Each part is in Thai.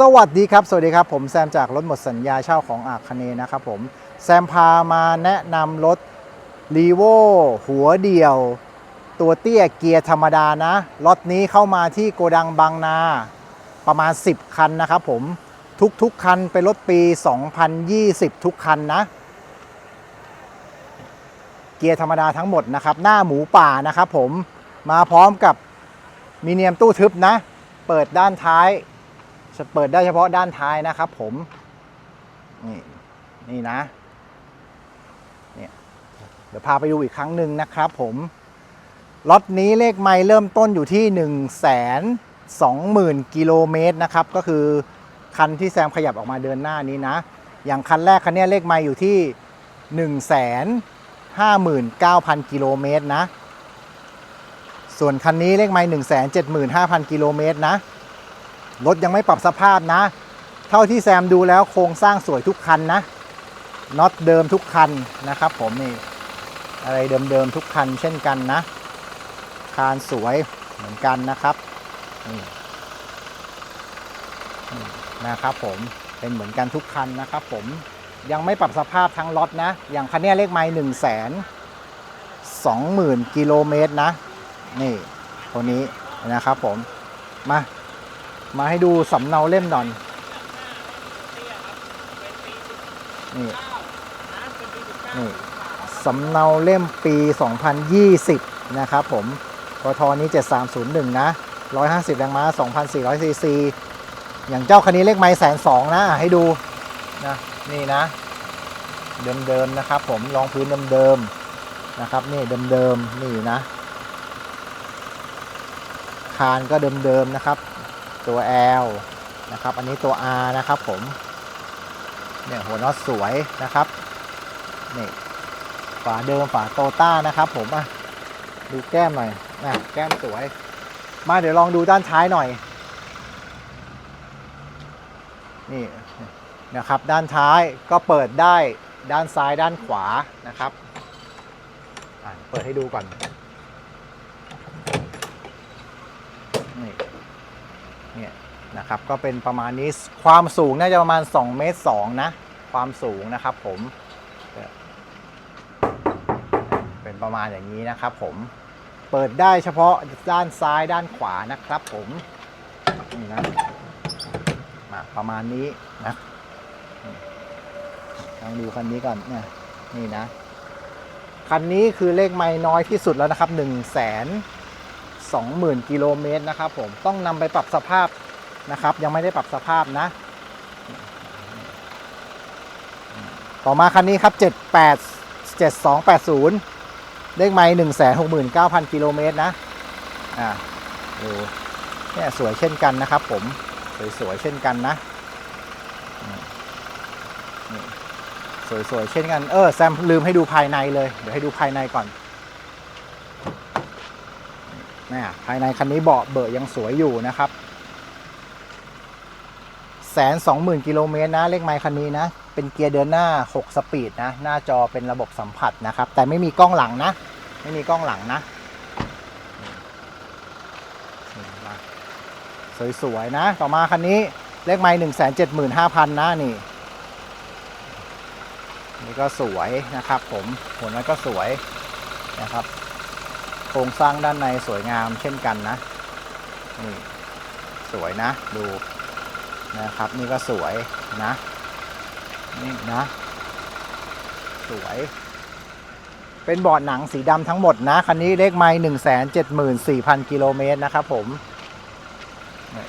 สวัสดีครับ สวัสดีครับ ผมแซมจากรถหมดสัญญาเช่าของอาคเนนะครับผม แซมพามาแนะนำรถ r ีโวหัวเดี่ยว ตัวเตี้ยเกียร์ธรรมดานะ รถนี้เข้ามาที่โกดังบางนาประมาณ 10 คันนะครับผม ทุกๆคันเป็นรถปี 2020 ทุกคันนะ เกียร์ธรรมดาทั้งหมดนะครับ หน้าหมูป่านะครับผม มาพร้อมกับมีเนียมตู้ทึบนะ เปิดด้านท้าย เปิดได้เฉพาะด้านท้ายนะครับผม นี่ นี่นะ เนี่ยเดี๋ยวพาไปดูอีกครั้งหนึ่งนะครับผม ล็อตนี้เลขไมล์เริ่มต้นอยู่ที่ 1 2 0 0 0 0 กิโลเมตรนะครับ ก็คือคันที่แซมขยับออกมาเดินหน้านี้นะ อย่างคันแรกคันนี้เลขไมล์อยู่ที่ 1 5 9 0 0 0 กิโลเมตรนะ ส่วนคันนี้เลขไมล์1 7 5 0 0 0 กิโลเมตรนะ รถยังไม่ปรับสภาพนะ เท่าที่แซมดูแล้วโครงสร้างสวยทุกคันนะน็อตเดิมทุกคันนะครับผมนี่อะไรเดิมๆทุกคันเช่นกันนะคานสวยเหมือนกันนะครับนี่นะครับผมเป็นเหมือนกันทุกคันนะครับผมยังไม่ปรับสภาพทั้งรถนะ อย่างคันนี้เลขไมล์หนึ่งแสนสองหมื่นกิโลเมตรนะ นี่ตัวนี้นะครับผมมา มาให้ดูสำเนาเล่มหน่อยนี่นี่สำเนาเล่มปี 2020 นะครับผมกทนี้ 7301 นะ 150 แรงม้า 2,400 ซีซี อย่างเจ้าคันนี้เลขไม้แสนสองนะอะให้ดูนะ นี่นะ เดิมๆนะครับผมรองพื้นเดิมๆนะครับ นี่เดิมๆนี่นะคานก็เดิมๆนะครับ ตัว L นะครับ อันนี้ตัว R นะครับผมเนี่ยหัวน็อตสวยนะครับนี่ฝาเดิมฝาโตต้านะครับ ผมอะดูแก้มหน่อยนะแก้มสวย มาเดี๋ยวลองดูด้านท้ายหน่อย นี่นะครับ ด้านท้ายก็เปิดได้ด้านซ้ายด้านขวานะครับเปิดให้ดูก่อน เนี่ยนะครับก็เป็นประมาณนี้ความสูงน่าจะประมาณ2เมตร2นะ ความสูงนะครับผม เป็นประมาณอย่างนี้นะครับผมเปิดได้เฉพาะด้านซ้ายด้านขวานะครับผมนี่นะมาประมาณนี้นะลองดูคันนี้ก่อนเนี่ยนี่นะ คันนี้คือเลขไม้น้อยที่สุดแล้วนะครับ1 0 0 0 0แสน 20,000กิโลเมตรนะครับผมต้องนำไปปรับสภาพนะครับ ยังไม่ได้ปรับสภาพนะ ต่อมาคันนี้ครับ 78 7280 เลขไม้169,000 กิโลเมตรนะอ่าดูเนี่ยสวยเช่นกันนะครับผม สวยๆเช่นกันนะนี่สวยๆเช่นกัน เออแซมลืมให้ดูภายในเลย เดี๋ยวให้ดูภายในก่อน นะภายในคันนี้เบาะเบอะยังสวยอยู่นะครับแสนสองหมื่นกิโลเมตรนะเลขไมล์คันนี้นะ เป็นเกียร์เดินหน้า 6 สปีดนะ หน้าจอเป็นระบบสัมผัสนะครับ แต่ไม่มีกล้องหลังนะ ไม่มีกล้องหลังนะ สวยๆนะ ต่อมาคันนี้เลขไมล์หนึ่งแสนเจ็ดหมื่นห้าพันนะนี่ นี่ก็สวยนะครับผมหัวนั้นก็สวยนะครับ โครงสร้างด้านในสวยงามเช่นกันนะนี่สวยนะดูนะครับนี่ก็สวยนะนี่นะสวย เป็นบอดหนังสีดำทั้งหมดนะ คันนี้เลขไม้หนึ่งแสนเจ็ดหมื่นสี่พันกิโลเมตรนะครับผม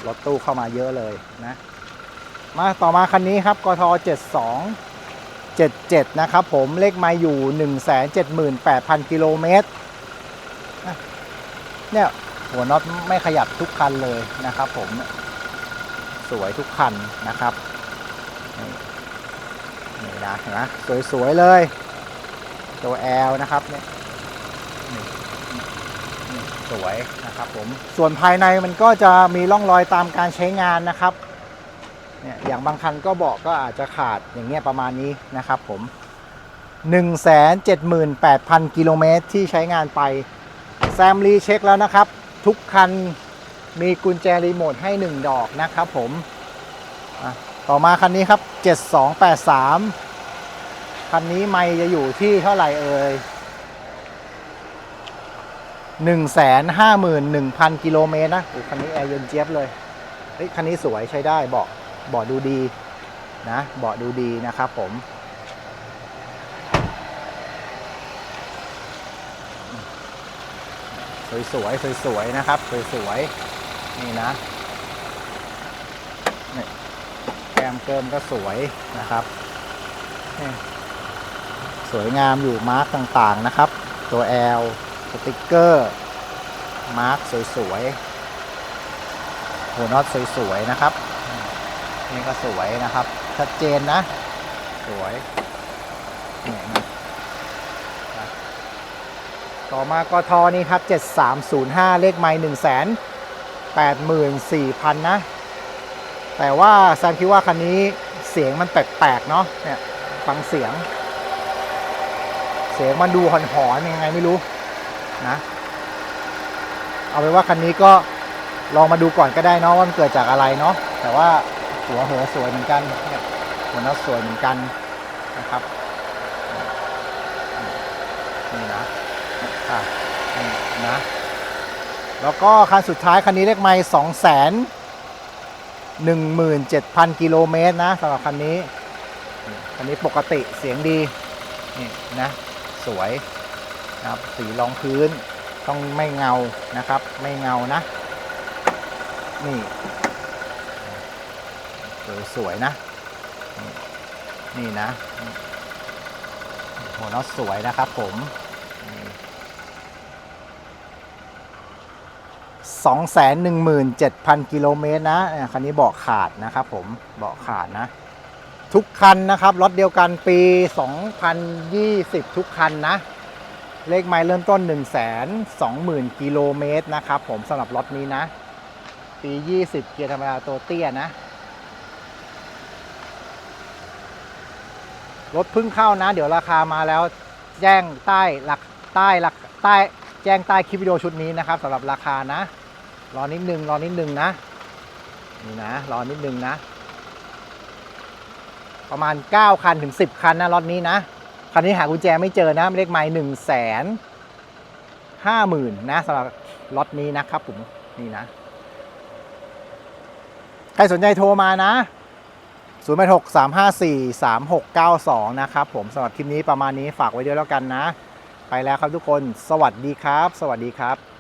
รถตู้เข้ามาเยอะเลยนะ มาต่อมาคันนี้ครับกทเจ็ดสองเจ็ดเจ็ดนะครับผมเลขไม้อยู่หนึ่งแสนเจ็ดหมื่นแปดพันกิโลเมตร เนี่ยหัวน็อตไม่ขยับทุกคันเลยนะครับ ผมสวยทุกคันนะครับนี่นี่นะเห็นไหมสวยๆเลยตัว L นะครับเนี่ยสวยนะครับผมส่วนภายในมันก็จะมีร่องรอยตามการใช้งานนะครับเนี่ยอย่างบางคันก็บอกก็อาจจะขาดอย่างเงี้ยประมาณนี้นะครับผม 178,000 กิโลเมตรที่ใช้งานไป ซมรีเช็คแล้วนะครับ ทุกคันมีกุญแจรีโมทให้ 1 ดอกนะครับผมต่อมาคันนี้ครับ 7283 คันนี้ไม่จะอยู่ที่เท่าไหร่เอ่ย151,000 กิโลเมตรนะโอ้คันนี้แอร์เย็นเจี๊ยบเลย เฮ้ย คันนี้สวยใช้ได้เบาะเบาะดูดีนะเบาะดูดีนะครับผม สวยๆสวยๆนะครับสวยๆนี่นะนี่แก้มเกิมก็สวยนะครับสวยงามอยู่มาร์กต่างๆนะครับ ตัว L สติกเกอร์มาร์กสวยๆหัวน็อตสวยๆนะครับ นี่ก็สวยนะครับ ชัดเจนนะ สวยนี่นะ ต่อมากทนี่ครับ 7305 เลขไม้1 8 4 0 0 0 นะ แต่ว่าแซมคิดว่าคันนี้เสียงมันแปลกๆ เนาะเนี่ยฟังเสียง เสียงมันดูหอนๆยังไงไม่รู้นะเอาไปนว่าคันนี้ก็ลองมาดูก่อนก็ได้เนาะว่ามันเกิดจากอะไรเนาะแต่ว่าหัวเหอสวยเหมือนกันเนี่ยหัวน็อตสวยเหมือนกันนะครับนี่นะ อะนะแล้วก็คันสุดท้ายคันนี้เลขไม้สองแสนหนึ่งหมื่นเจ็ดพันกิโลเมตรนะสำหรับคันนี้ คันนี้ปกติเสียงดีนี่นะสวยนะครับสีรองพื้นต้องไม่เงานะครับ ไม่เงานะ นี่สวยสวยๆนะ นี่นะ หัวน็อตสวยนะครับผม 217,000 กิโลเมตรนะคันนี้เบาะขาดนะครับผมเบาะขาดนะ ทุกคันนะครับรถเดียวกันปี 2020 ทุกคันนะ เลขไมล์เริ่มต้น 120,000 กิโลเมตรนะครับผมสำหรับรถนี้นะ ปี 20 เกียร์ธรรมดาตัวเตี้ยนะรถพึ่งเข้านะ เดี๋ยวราคามาแล้วแจ้งใต้หลักใต้หลักใต้แจ้งใต้คลิปวิดีโอชุดนี้นะครับสำหรับราคานะ รอนิดนึงรอนิดนึงนะนี่นะรอนิดนึงนะ ประมาณ 9 คันถึง 10 คันนะรถนี้นะ คันนี้หากุญแจไม่เจอนะเลขไม้หนึ่งแสนห้าหมื่นนะสำหรับรถนี้นะครับผมนี่นะ ใครสนใจโทรมานะ0 8 6 3 5 4 3 6 9 2 นะครับผมสำหรับคลิปนี้ประมาณนี้ฝากไว้ด้วยแล้วกันนะ ไปแล้วครับทุกคน สวัสดีครับ สวัสดีครับ